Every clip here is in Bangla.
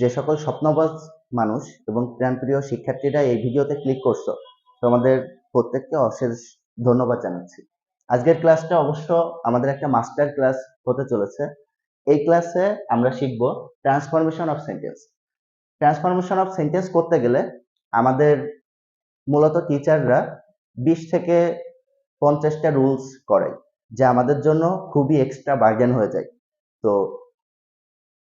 যে সকল স্বপ্নবাজ মানুষ এবং প্রাণপ্রিয় শিক্ষার্থীরা এই ভিডিওতে ক্লিক করছ, তোমাদের প্রত্যেককে অশেষ ধন্যবাদ জানাচ্ছি। আজকের ক্লাসটা অবশ্য আমাদের একটা মাস্টার ক্লাস হতে চলেছে। এই ক্লাসে আমরা শিখব transformation of sentence transformation of sentence করতে গেলে আমাদের মূলত টিচাররা বিশ থেকে পঞ্চাশটা রুলস করায় যা আমাদের জন্য খুবই এক্সট্রা বার্গেন হয়ে যায়। তো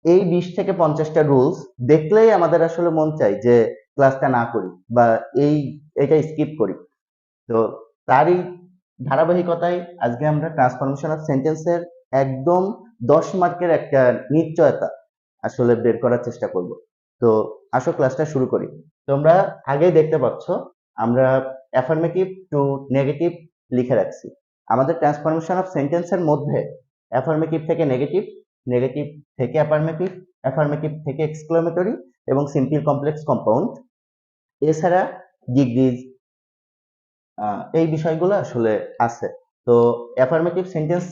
এই বিশ থেকে পঞ্চাশটা রুলস দেখলেই আমাদের আসলে মন চাই যে ক্লাসটা না করি বা এই এটা স্কিপ করি। তো তারই ধারাবাহিকতায় আজকে আমরা ট্রান্সফরমেশন অফ সেন্টেন্সের একদম দশ মার্কের একটা নিশ্চয়তা আসলে বের করার চেষ্টা করব। তো আসো ক্লাসটা শুরু করি। তোমরা আগেই দেখতে পাচ্ছ, আমরা অ্যাফার্মেটিভ টু নেগেটিভ লিখে রাখছি। আমাদের ট্রান্সফরমেশন অফ সেন্টেন্সের মধ্যে অ্যাফার্মেটিভ থেকে নেগেটিভ নেগেটিভ থেকে অ্যাফার্মেটিভ অ্যাফার্মেটিভ থেকে এক্সক্লামেটরি এবং সিম্পল কমপ্লেক্স কম্পাউন্ড এছাড়া ডিগ্রিজ এই বিষয়গুলো আসলে আছে। তো অ্যাফার্মেটিভ সেন্টেন্স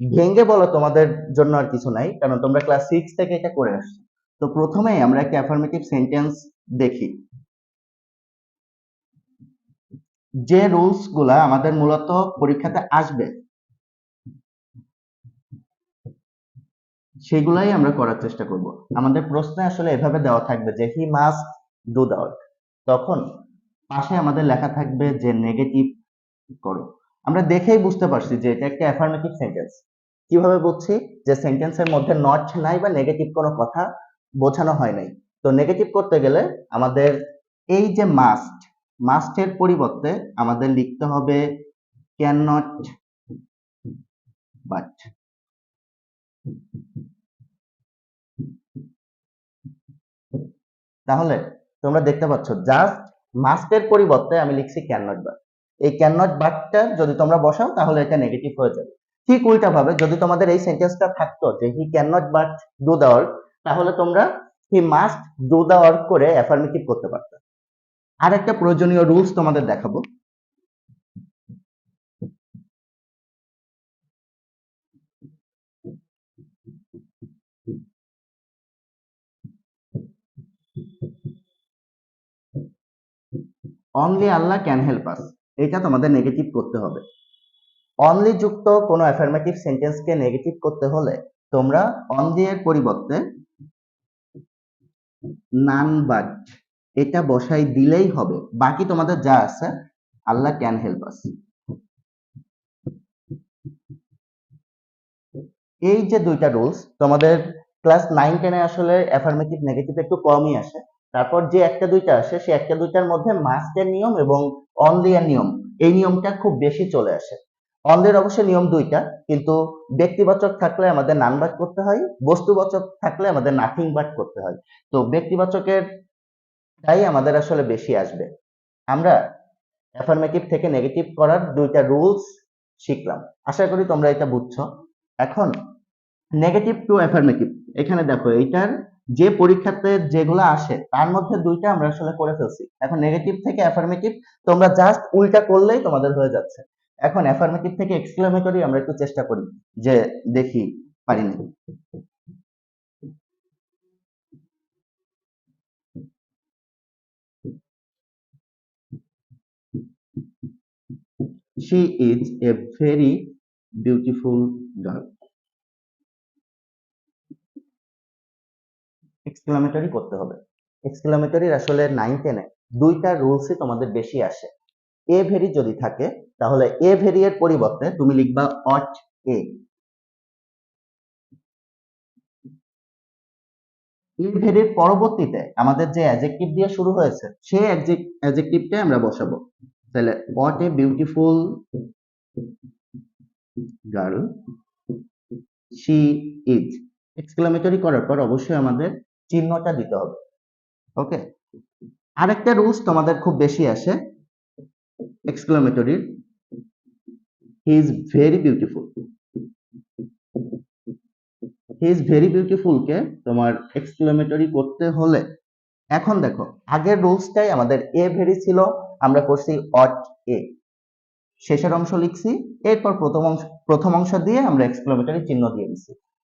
ভেঙ্গে বলো তোমাদের জন্য আর কিছু নাই, কারণ তোমরা ক্লাস সিক্স থেকে এটা করে আসছো। তো প্রথমেই আমরা একটা অ্যাফার্মেটিভ সেন্টেন্স দেখি। যে রুলসগুলা আমাদের মূলত পরীক্ষাতে আসবে সেগুলাই আমরা করার চেষ্টা করব। আমাদের প্রশ্নে আসলে এভাবে দেওয়া থাকবে যে he must do the work তখন পাশে আমাদের লেখা থাকবে যে নেগেটিভ করো। আমরা দেখেই বুঝতে পারছি যে, এটা একটা অ্যাফার্মেটিভ সেন্টেন্স কীভাবে বুঝছি? যে সেন্টেন্সের মধ্যে নট নাই বা নেগেটিভ কোনো কথা বোঝানো হয় নাই। তো নেগেটিভ করতে গেলে আমাদের এই যে মাস্ট মাস্টের পরিবর্তে আমাদের লিখতে হবে ক্যান নট বাট তাহলে তোমরা দেখতে পাচ্ছ জাস্ট মাস্টের পরিবর্তে আমি লিখছি ক্যান নট বাট এই ক্যান নট বাটটা যদি তোমরা বসাও, তাহলে এটা নেগেটিভ হয়ে যাবে। ঠিক উল্টা ভাবে যদি তোমাদের এই সেন্টেন্সটা থাকতো যে he can not but do the work তাহলে তোমরা he must do the work করে অ্যাফার্মেটিভ করতে পারতে। আর একটা প্রয়োজনীয় রুলস তোমাদের দেখাবো। Only Allah can help us এটা তোমাদের নেগেটিভ করতে হবে। অনলি যুক্ত কোনো অ্যাফার্মেটিভ সেন্টেন্সকে নেগেটিভ করতে হলে তোমরা অনলি এর পরিবর্তে নান বাট এটা বসাই দিলেই হবে। বাকি তোমাদের যা আছে, আল্লাহ ক্যান হেল্প আস এই যে দুইটা রুলস তোমাদের ক্লাস নাইন টেনে আসলে অ্যাফার্মেটিভ নেগেটিভ একটু কমই আসে। তারপর যে একটা দুইটা আসে সে একটা দুইটার মধ্যে মাস্কের নিয়ম এবং অনলি এর নিয়ম, এই নিয়মটা খুব বেশি চলে আসে। অনলির অবশ্যই নিয়ম দুইটা, কিন্তু ব্যক্তিবাচক থাকলে আমাদের নান বাট করতে হয়, বস্তুবাচক থাকলে আমাদের নাথিং বাট করতে হয়। তো ব্যক্তিবাচকের তাই আমাদের আসলে বেশি আসবে। আমরা অ্যাফার্মেটিভ থেকে নেগেটিভ করার দুইটা রুলস শিখলাম। আশা করি তোমরা এটা বুঝছ। এখন নেগেটিভ টু অ্যাফার্মেটিভ এখানে দেখো, এইটার যে পরীক্ষাতে যেগুলো আসে, তার মধ্যে দুইটা আমরা আসলে করে ফেলছি। এখন নেগেটিভ থেকে অ্যাফার্মেটিভ তোমরা জাস্ট উল্টা করলেই তোমাদের হয়ে যাচ্ছে। এখন অ্যাফার্মেটিভ থেকে এক্সক্লেমেটরি আমরা একটু চেষ্টা করি যে দেখি পারি না। She is a very beautiful girl exclamatory করতে হবে। এক্সক্লামেটরির আসলে নাইন টেনে দুইটা রুলসই তোমাদের বেশি আসে। এ ভেরি যদি থাকে, তাহলে এ ভেরি এর পরিবর্তে তুমি লিখবা অট এ ভেরির পরবর্তীতে আমাদের যে অ্যাজেক্টিভ দিয়ে শুরু হয়েছে, সেই অ্যাজেক্টিভটাই আমরা বসাবো। তাহলে ought a beautiful girl she is exclamatory করার পর অবশ্যই আমাদের চিহ্নটা দিতে হবে। ওকে আরেকটা রুলস তোমাদের খুব বেশি আসে। এক্সক্লামেটরির he is very beautiful he is very beautiful কে তোমার এক্সক্লামেটরি করতে হলে। এখন দেখো, আগের রুলসটাই আমাদের এ ভেরি ছিল, আমরা করছি অট এ শেষের অংশ লিখছি, এরপর প্রথম অংশ প্রথম অংশ দিয়ে আমরা এক্সক্লামেটরি চিহ্ন দিয়ে দিচ্ছি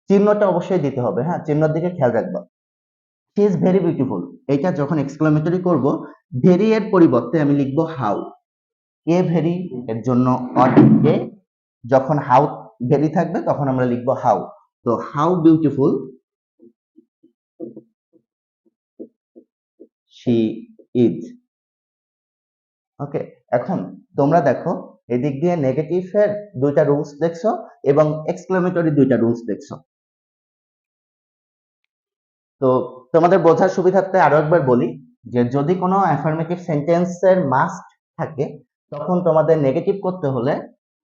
চিহ্নটা অবশ্যই দিতে হবে হ্যাঁ? চিহ্নের দিকে খেয়াল রাখবা। শি ইজ ভেরি বিউটিফুল এটা যখন এক্সক্লামেটরি করব ভেরি এর পরিবর্তে আমি লিখব হাউ এ ভেরি এর জন্য অট যখন হাউ ভেরি থাকবে, তখন আমরা লিখব হাউ তো how beautiful she is okay এখন তোমরা দেখো, এদিক দিয়ে নেগেটিভ এর দুইটা রুলস দেখছ এবং এক্সক্লামেটরি দুইটা রুলস দেখছ। তো তোমাদের বোঝার সুবিধার্থে আরও একবার বলি যে যদি কোনো অ্যাফার্মেটিভ সেন্টেন্সের মাস্ট থাকে, তখন তোমাদের নেগেটিভ করতে হলে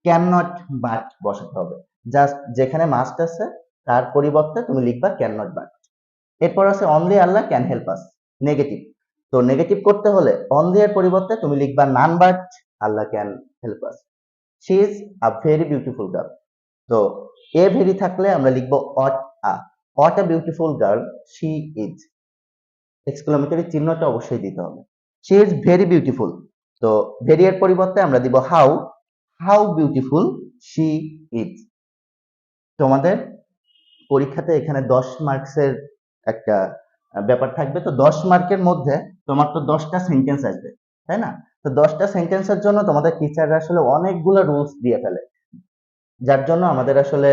ক্যান নট বাট বসাতে হবে। জাস্ট যেখানে মাস্ট আছে, তার পরিবর্তে তুমি লিখবা ক্যান নট বাট এরপর আছে only Allah can help us negative তো নেগেটিভ করতে হলে অনলি এর পরিবর্তে তুমি লিখবা none but Allah can help us she is a very beautiful girl তো এ ভেরি থাকলে আমরা লিখব ought a. What a beautiful girl she is exclamatory চিহ্নটা অবশ্যই দিতে হবে। শি ইজ ভেরি বিউটিফুল তো ভেরি এর পরিবর্তে আমরা দিব how how beautiful she is তোমাদের পরীক্ষাতে এখানে দশ মার্কসের একটা ব্যাপার থাকবে। তো দশ মার্কের মধ্যে তোমার তো দশটা সেন্টেন্স আসবে, তাই না? তো দশটা সেন্টেন্সের জন্য তোমাদের টিচাররা আসলে অনেকগুলো রুলস দিয়ে ফেলে। যার জন্য আমাদের আসলে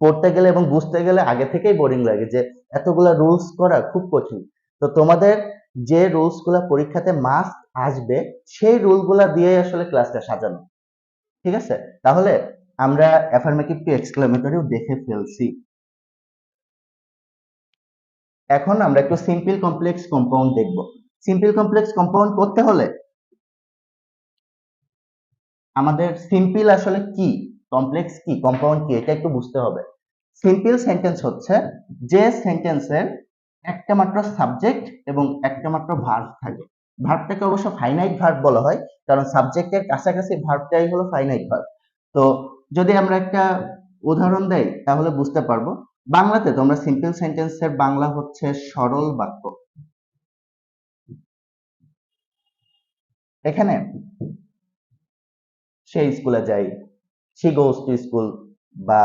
পড়তে গেলে এবং বুঝতে গেলে আগে থেকেই বোরিং লাগে যে এতগুলা রুলস করা খুব কঠিন। তো তোমাদের যে রুলসগুলা পরীক্ষাতে মাস্ট আসবে, সেই রুলগুলা দিয়ে আসলে ক্লাসটা সাজানো। ঠিক আছে? তাহলে আমরা অ্যাফার্মেটিভ টু এক্সক্লামেটরিও দেখে ফেলছি। এখন আমরা একটু সিম্পল কমপ্লেক্স কম্পাউন্ড দেখব। সিম্পল কমপ্লেক্স কম্পাউন্ড করতে হলে আমাদের সিম্পল আসলে কি? কমপ্লেক্স কি? কম্পাউন্ড কি? এটা একটু বুঝতে হবে। সিম্পল সেন্টেন্স হচ্ছে, যে সেন্টেন্সের একটা মাত্র সাবজেক্ট এবং একটা মাত্র ভার্ব থাকে। ভার্বটাকে অবশ্য ফাইনাইট ভার্ব বলা হয়, কারণ সাবজেক্টের কাছাকাছি ভার্বটাই হলো ফাইনাইট ভার্ব তো যদি আমরা একটা উদাহরণ দেই, তাহলে বুঝতে পারব। বাংলাতে তোমরা সিম্পল সেন্টেন্সের বাংলা হচ্ছে সরল বাক্য। এখানে সে স্কুলে যায় শি গোজ টু স্কুল বা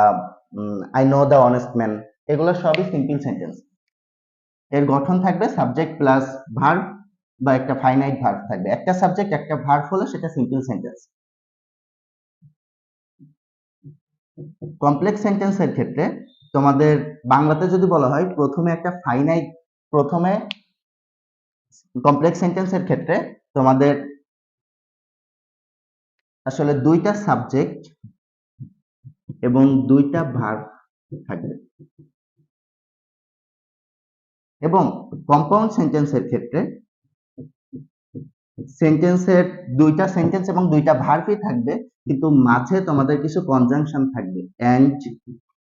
I know the honest man এগুলো সবই সিম্পল সেন্টেন্স এর গঠন থাকবে সাবজেক্ট প্লাস ভার্ব বা একটা ফাইনাইট ভার্ব থাকবে। একটা সাবজেক্ট একটা ভার্ব হলে সেটা সিম্পল সেন্টেন্স কমপ্লেক্স সেন্টেন্সের ক্ষেত্রে তোমাদের বাংলাতে যদি বলা হয়, প্রথমে একটা ফাইনাইট প্রথমে কমপ্লেক্স সেন্টেন্সের ক্ষেত্রে তোমাদের আসলে দুইটা সাবজেক্ট এবং দুইটা ভার্ব থাকবে এবং কম্পাউন্ড সেন্টেন্সের ক্ষেত্রে সেন্টেন্সের দুইটা সেন্টেন্স এবং দুইটা ভার্বই থাকবে, কিন্তু মাঝে তোমাদের কিছু কনজাংশন থাকবে অ্যান্ড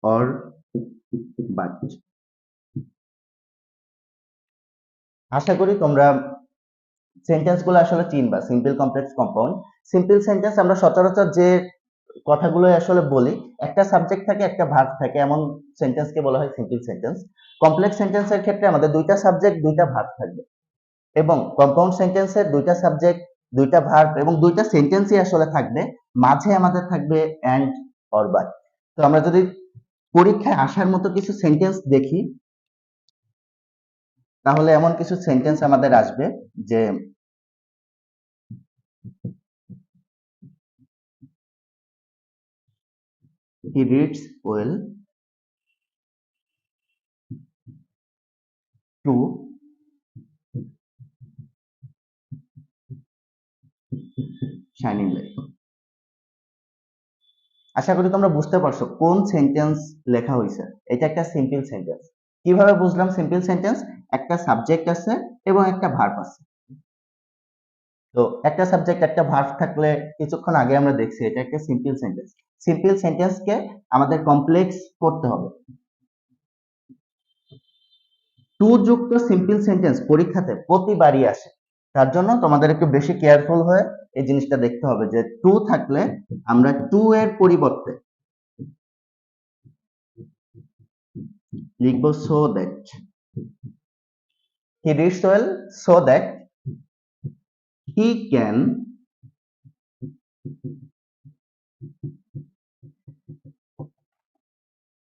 অর বাট আশা করি তোমরা সেন্টেন্সগুলো আসলে চিনবা simple complex compound simple sentence আমরা সচরাচর যে কথাগুলো আসলে বলি। একটা সাবজেক্ট থাকে, একটা ভার্ব থাকে, এমন সেন্টেন্সকে বলা হয় সিম্পল সেন্টেন্স কমপ্লেক্স সেন্টেন্সের ক্ষেত্রে আমাদের দুইটা সাবজেক্ট দুইটা ভার্ব থাকবে। এবং কম্পাউন্ড সেন্টেন্সের দুইটা সাবজেক্ট দুইটা ভার্ব এবং দুইটা সেন্টেন্সই আসলে থাকবে। মাঝে আমাদের থাকবে অ্যান্ড অর বাট তো আমরা যদি পরীক্ষায় আসার মতো কিছু সেন্টেন্স দেখি, তাহলে এমন কিছু সেন্টেন্স আমাদের আসবে যে he reads well to shining light. আশা করি তোমরা বুঝতে পারছ কোন সেন্টেন্স লেখা হয়েছে এটা একটা সিম্পল সেন্টেন্স কীভাবে বুঝলাম সিম্পল সেন্টেন্স একটা সাবজেক্ট আছে এবং একটা ভার্ব আছে। তো একটা সাবজেক্ট একটা ভার্ব থাকলে কিছুক্ষণ আগে আমরা দেখছি এটা একটা সিম্পল সেন্টেন্স সিম্পল সেন্টেন্সকে আমাদের কমপ্লেক্স করতে হবে। টু যুক্ত সিম্পল সেন্টেন্স পরীক্ষাতে প্রতিবারই আসে। তার জন্য তোমাদের একটু বেশি কেয়ারফুল হয়ে এই জিনিসটা দেখতে হবে যে টু থাকলে আমরা টু এর পরিবর্তে লিখব so that he reads well so that he can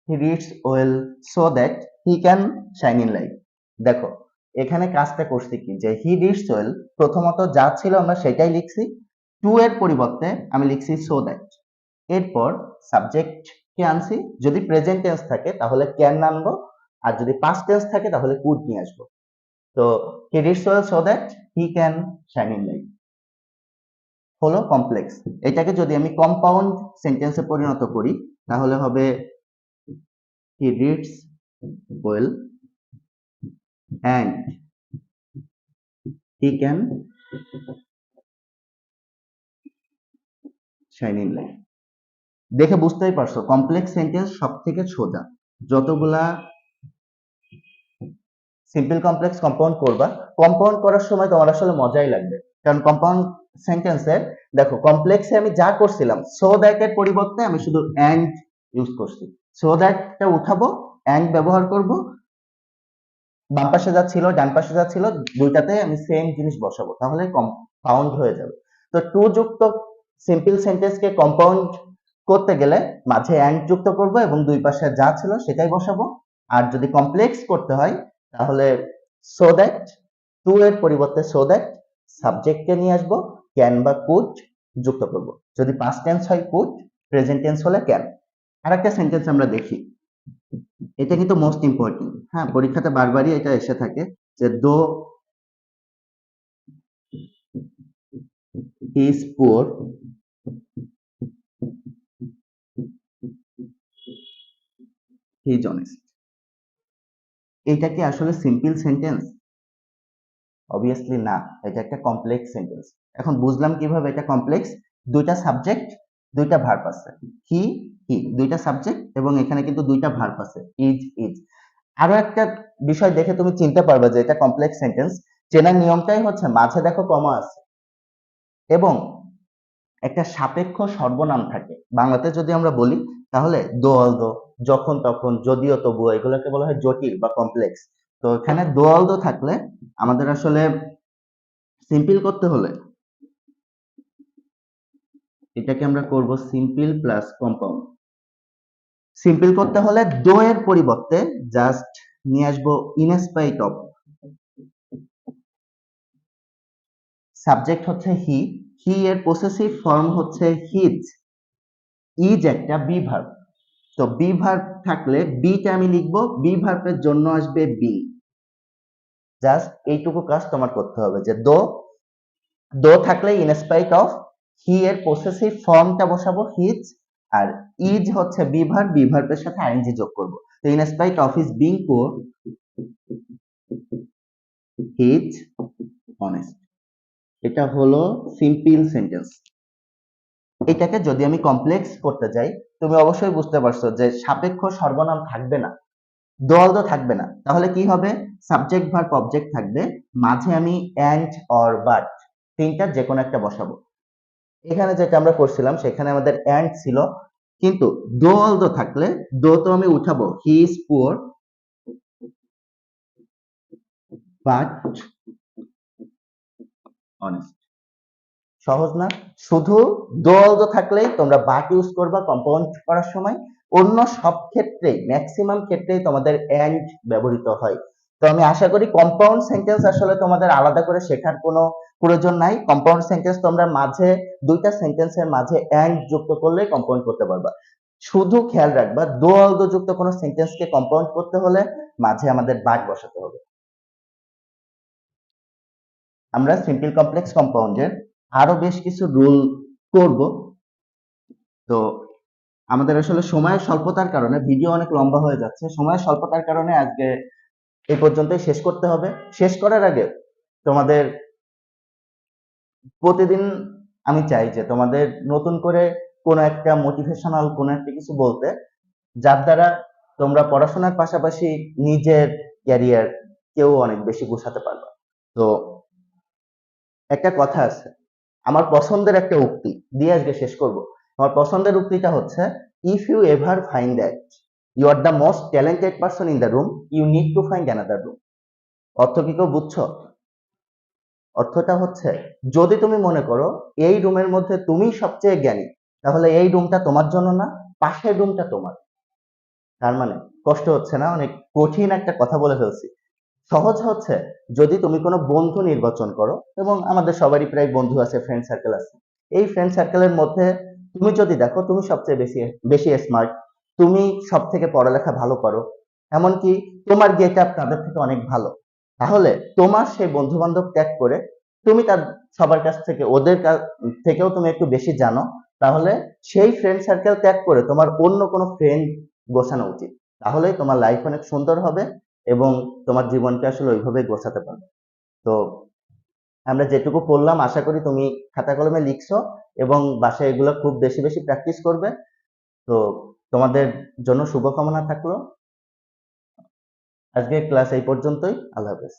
he reads well so that he can shine in life দেখো, এখানে কাজটা করছি কি? যে হি ডিডস ওয়েল প্রথমত যা ছিল আমরা সেটাই লিখছি টু এর পরিবর্তে আমি লিখছি সো দ্যাট এরপর সাবজেক্ট কে আনছি, যদি প্রেজেন্ট টেন্স থাকে তাহলে ক্যান আনব, আর যদি পাস্ট টেন্স থাকে তাহলে কুড নিয়ে আসব। তো he reads well so that he can shine in light হলো কমপ্লেক্স এটাকে যদি আমি কম্পাউন্ড সেন্টেন্সে পরিণত করি, তাহলে হবে reads well and he can shine in light দেখে বুঝতেই পারছ কমপ্লেক্স সেন্টেন্স সব থেকে সোজা। যতগুলা সিম্পল কমপ্লেক্স কম্পাউন্ড করবা। কম্পাউন্ড করার সময় তোমার আসলে মজাই লাগবে। কারণ কম্পাউন্ড সেন্টেন্সে দেখো কমপ্লেক্সে আমি যা করছিলাম সো দ্যাট এর পরিবর্তে আমি শুধু অ্যান্ড ইউজ করছি। সো দ্যাটটা উঠাবো অ্যান্ড ব্যবহার করব। বাম পাশে যা ছিল, ডান পাশে যা ছিল, দুইটাতে আমি সেম জিনিস বসাবো, তাহলে কম্পাউন্ড হয়ে যাবে। তো টু যুক্ত সিম্পল সেন্টেন্সকে কম্পাউন্ড করতে গেলে মাঝে অ্যান্ড যুক্ত করব এবং দুই পাশে যা ছিল সেটাই বসাবো। আর যদি কমপ্লেক্স করতে হয় তাহলে সো দ্যাট টু এর পরিবর্তে সো দ্যাট সাবজেক্টকে নিয়ে আসব ক্যান বা কুড যুক্ত করব। যদি পাস্ট টেন্স হয় কুড প্রেজেন্ট টেন্স হলে ক্যান আর একটা সেন্টেন্স আমরা দেখি। এটা কিন্তু মোস্ট ইম্পর্টেন্ট হ্যাঁ পরীক্ষাতে বারবারই এটা এসে থাকে যে though is poor he is honest এইটা কি আসলে সিম্পল সেন্টেন্স অবভিয়াসলি না, এটা একটা কমপ্লেক্স সেন্টেন্স এখন বুঝলাম কীভাবে এটা কমপ্লেক্স দুইটা সাবজেক্ট দুইটা ভার্ব আছে। হি হি দুইটা সাবজেক্ট এবং এখানে কিন্তু দুইটা ভার্ব আছে। ইজ ইজ আরও একটা বিষয় দেখে তুমি চিনতে পারবে যে এটা কমপ্লেক্স সেন্টেন্স চেনার নিয়মটাই হচ্ছে মাঝে দেখো কমা আছে। এবং একটা সাপেক্ষ সর্বনাম থাকে। বাংলাতে যদি আমরা বলি তাহলে দোয়াল দো যখন তখন, যদিও তবুও এগুলোকে বলা হয় জটিল বা কমপ্লেক্স তো এখানে দোয়াল দো থাকলে আমাদের আসলে সিম্পল করতে হলে এটাকে আমরা করব সিম্পল প্লাস কম্পাউন্ড সিম্পল করতে হলে দো এর পরিবর্তে জাস্ট নিয়ে আসব ইনস্পাইট অফ সাবজেক্ট হচ্ছে হি হি এর পসেসিভ ফর্ম হচ্ছে হিজ ইজ একটা বি ভার্ব তো বি ভার্ব থাকলে বিটা আমি লিখব বি ভার্বের জন্য আসবে বি জাস্ট এইটুকু কাজ তোমার করতে হবে যে দো দো থাকলে ইনস্পাইট অফ হি এর পসেসিভ ফর্মটা বসাবো হিজ আর ইজ হচ্ছে বি ভার্ব বি ভার্বের সাথে আইএনজি যোগ করব। তো in spite of his being poor his honest এটা হলো সিম্পল সেন্টেন্স এটাকে যদি আমি কমপ্লেক্স করতে যাই তুমি অবশ্যই বুঝতে পারছ যে সাপেক্ষ সর্বনাম থাকবে না, দল তো থাকবে না। তাহলে কি হবে? সাবজেক্ট ভার্ব অবজেক্ট থাকবে, মাঝে আমি অ্যান্ড অর বাট তিনটা যে কোনো একটা বসাবো। এখানে যেটা আমরা করছিলাম, সেখানে আমাদের অ্যান্ড ছিল, কিন্তু দো অল থাকলে, দো তো আমি উঠাবো। He is poor but honest সহজ না। শুধু দো অল দো থাকলেই তোমরা বাট ইউজ করবা কম্পাউন্ড করার সময়। অন্য সব ক্ষেত্রেই ম্যাক্সিমাম ক্ষেত্রেই তোমাদের অ্যান্ড ব্যবহৃত হয়। তো আমি আশা করি কম্পাউন্ড সেন্টেন্স আসলে তোমাদের আলাদা করে শেখার কোনো প্রয়োজন নাই। কম্পাউন্ড সেন্টেন্স তোমরা মাঝে, দুইটা সেন্টেন্সের মাঝে অ্যান্ড যুক্ত করলে কম্পাউন্ড করতে পারবা। শুধু খেয়াল রাখবা দো অল দো যুক্ত কোনো সেন্টেন্সকে কম্পাউন্ড করতে হলে মাঝে আমাদের বাট বসাতে হবে। আমরা সিম্পল কমপ্লেক্স কম্পাউন্ডের আরও বেশ কিছু রুল করব। তো আমাদের আসলে সময়ের স্বল্পতার কারণে ভিডিও অনেক লম্বা হয়ে যাচ্ছে। সময়ের স্বল্পতার কারণে আজকে এই পর্যন্তই শেষ করতে হবে। শেষ করার আগে তোমাদের প্রতিদিন আমি চাই যে তোমাদের নতুন করে কোনো একটা মোটিভেশনাল কোনো একটা কিছু বলতে, যার দ্বারা তোমরা পড়াশোনার পাশাপাশি নিজের ক্যারিয়ার কেউ অনেক বেশি গুছাতে পারবে। তো একটা কথা আছে আমার পছন্দের একটা উক্তি, দিয়ে আজকে শেষ করব। আমার পছন্দের উক্তিটা হচ্ছে if you ever find that you are the most talented person in the room you need to find another room অর্থ কি কেউ বুঝছ? অর্থটা হচ্ছে, যদি তুমি মনে করো এই রুমের মধ্যে তুমি সবচেয়ে জ্ঞানী, তাহলে এই রুমটা তোমার জন্য না, পাশের রুমটা তোমার। তার মানে কষ্ট হচ্ছে না, অনেক কঠিন একটা কথা বলে ফেলছি। সহজ হচ্ছে যদি তুমি কোনো বন্ধু নির্বাচন করো এবং আমাদের সবারই প্রায় বন্ধু আছে ফ্রেন্ড সার্কেল আছে। এই ফ্রেন্ড সার্কেলের মধ্যে তুমি যদি দেখো, তুমি সবচেয়ে বেশি বেশি স্মার্ট তুমি সব থেকে পড়ালেখা ভালো করো। এমনকি তোমার গেট আপ তাদের থেকে অনেক ভালো। তাহলে তোমার সেই বন্ধু বান্ধব ত্যাগ করে তুমি তার, সবার কাছ থেকে, ওদের থেকেও তুমি একটু বেশি জানো, তাহলে সেই ফ্রেন্ড সার্কেল ত্যাগ করে তোমার অন্য কোনো ফ্রেন্ড গোছানো উচিত। তাহলেই তোমার লাইফ অনেক সুন্দর হবে। এবং তোমার জীবনকে আসলে ওইভাবে গোছাতে পারবে। তো আমরা যেটুকু পড়লাম, আশা করি তুমি খাতা কলমে লিখছো এবং বাসায় এগুলো খুব বেশি বেশি প্র্যাকটিস করবে। তো তোমাদের জন্য শুভকামনা থাকল। আজকের ক্লাস এই পর্যন্তই। আল্লাহ হাফেজ।